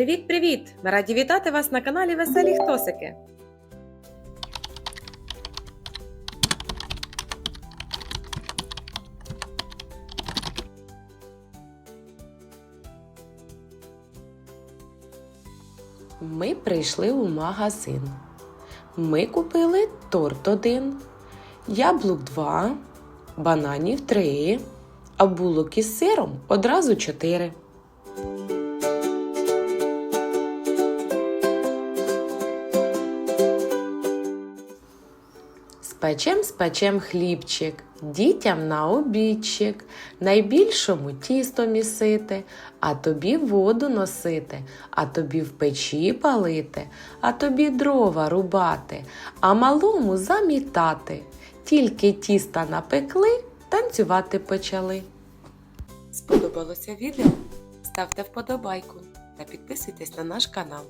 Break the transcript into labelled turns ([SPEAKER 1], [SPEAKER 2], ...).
[SPEAKER 1] Привіт! Ми раді вітати вас на каналі Веселі Хтосики. Ми прийшли у магазин. Ми купили торт один, яблук два, бананів три, а булок із сиром одразу чотири. Спечем спечем хлібчик, дітям на обідчик, найбільшому тісто місити, а тобі воду носити, а тобі в печі палити, а тобі дрова рубати, а малому замітати. Тільки тіста напекли, танцювати почали. Сподобалося відео? Ставте вподобайку та підписуйтесь на наш канал.